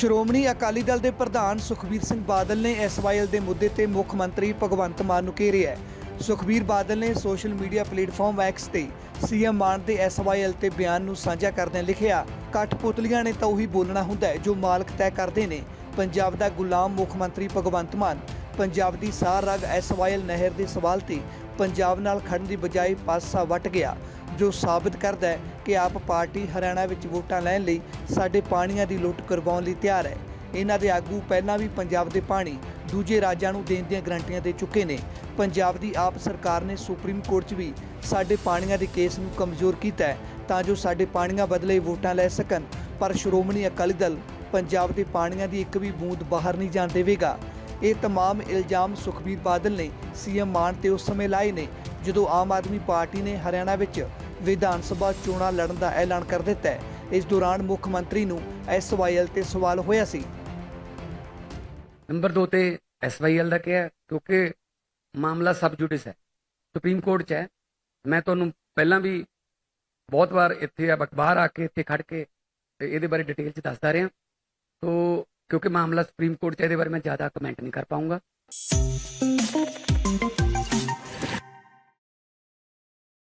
ਸ਼੍ਰੋਮਣੀ ਅਕਾਲੀ ਦਲ ਦੇ ਪ੍ਰਧਾਨ ਸੁਖਬੀਰ ਸਿੰਘ ਬਾਦਲ ਨੇ ਐਸਵਾਈਐਲ ਦੇ ਮੁੱਦੇ ਤੇ ਮੁੱਖ ਮੰਤਰੀ ਭਗਵੰਤ ਮਾਨ ਨੂੰ ਘੇਰਿਆ ਹੈ। ਸੁਖਬੀਰ ਬਾਦਲ ਨੇ ਸੋਸ਼ਲ ਮੀਡੀਆ ਪਲੇਟਫਾਰਮ ਐਕਸ ਤੇ ਸੀਐਮ ਮਾਨ ਦੇ ਐਸਵਾਈਐਲ ਤੇ ਬਿਆਨ ਨੂੰ ਸਾਂਝਾ ਕਰਦਿਆਂ ਲਿਖਿਆ ਕਠਪੁਤਲੀਆਂ ਨੇ ਤਾਂ ਉਹੀ ਬੋਲਣਾ ਹੁੰਦਾ ਜੋ ਮਾਲਕ ਤੈਅ ਕਰਦੇ ਨੇ। ਪੰਜਾਬ ਦਾ ਗੁਲਾਮ ਮੁੱਖ ਮੰਤਰੀ ਭਗਵੰਤ ਮਾਨ ਪੰਜਾਬ ਦੀ ਸਾਰ ਰਗ ਐਸਵਾਈਐਲ ਨਹਿਰ ਦੇ ਸਵਾਲ ਤੇ ਪੰਜਾਬ ਨਾਲ ਖੜਨ ਦੀ ਬਜਾਏ ਪਾਸਾ ਵੱਟ ਗਿਆ, ਜੋ ਸਾਬਤ ਕਰਦਾ ਹੈ ਕਿ ਆਪ ਪਾਰਟੀ ਹਰਿਆਣਾ ਵਿੱਚ ਵੋਟਾਂ ਲੈਣ ਲਈ ਸਾਡੇ ਪਾਣੀਆਂ ਦੀ ਲੁੱਟ ਕਰਵਾਉਣ ਲਈ ਤਿਆਰ ਹੈ। ਇਹਨਾਂ ਦੇ ਆਗੂ ਪਹਿਲਾਂ ਵੀ ਪੰਜਾਬ ਦੇ ਪਾਣੀ, ਦੂਜੇ ਰਾਜਾਂ ਨੂੰ ਦੇਣ ਦੀਆਂ ਗਰੰਟੀਆਂ ਦੇ ਚੁੱਕੇ ਨੇ। ਪੰਜਾਬ ਦੀ ਆਪ ਸਰਕਾਰ ਨੇ ਸੁਪਰੀਮ ਕੋਰਟ 'ਚ ਵੀ ਸਾਡੇ ਪਾਣੀਆਂ ਦੇ ਕੇਸ ਨੂੰ ਕਮਜ਼ੋਰ ਕੀਤਾ ਹੈ, ਤਾਂ ਜੋ ਸਾਡੇ ਪਾਣੀਆਂ ਬਦਲੇ ਵੋਟਾਂ ਲੈ ਸਕਣ। ਪਰ ਸ਼੍ਰੋਮਣੀ ਅਕਾਲੀ ਦਲ ਪੰਜਾਬ ਦੇ ਪਾਣੀਆਂ ਦੀ ਇੱਕ ਵੀ ਬੂੰਦ ਬਾਹਰ ਨਹੀਂ ਜਾਣ ਦੇਵੇਗਾ। ਇਹ तमाम ਇਲਜ਼ਾਮ ਸੁਖਬੀਰ ਬਾਦਲ ਨੇ ਸੀਐਮ ਮਾਨ ਤੇ ਉਸ ਸਮੇਂ ਲਾਏ ਨੇ ਜਦੋਂ ਆਮ ਆਦਮੀ ਪਾਰਟੀ ਨੇ ਹਰਿਆਣਾ ਵਿੱਚ ਵਿਧਾਨ ਸਭਾ ਚੋਣਾਂ ਲੜਨ ਦਾ ਐਲਾਨ ਕਰ ਦਿੱਤਾ ਹੈ ਇਸ ਦੌਰਾਨ ਮੁੱਖ ਮੰਤਰੀ ਨੂੰ ਐਸਵਾਈਐਲ ਤੇ ਸਵਾਲ ਹੋਇਆ ਸੀ ਨੰਬਰ 2 ਤੇ ਐਸਵਾਈਐਲ ਦਾ ਕਿਹਾ ਕਿਉਂਕਿ ਮਾਮਲਾ ਸਬ ਜੁਡਿਸ ਹੈ ਸੁਪਰੀਮ ਕੋਰਟ 'ਚ ਹੈ ਮੈਂ ਤੁਹਾਨੂੰ ਪਹਿਲਾਂ ਵੀ ਬਹੁਤ ਵਾਰ ਇੱਥੇ ਆ ਬਾਹਰ ਆ ਕੇ ਇੱਥੇ ਖੜ ਕੇ ਤੇ ਇਹਦੇ ਬਾਰੇ ਡਿਟੇਲ 'ਚ ਦੱਸਦਾ ਰਿਹਾ ਤੋ ਕਿਉਂਕਿ ਮਾਮਲਾ ਸੁਪਰੀਮ ਕੋਰਟ 'ਚ ਇਹਦੇ ਬਾਰੇ ਮੈਂ ਜ਼ਿਆਦਾ ਕਮੈਂਟ ਨਹੀਂ ਕਰ ਪਾਉਂਗਾ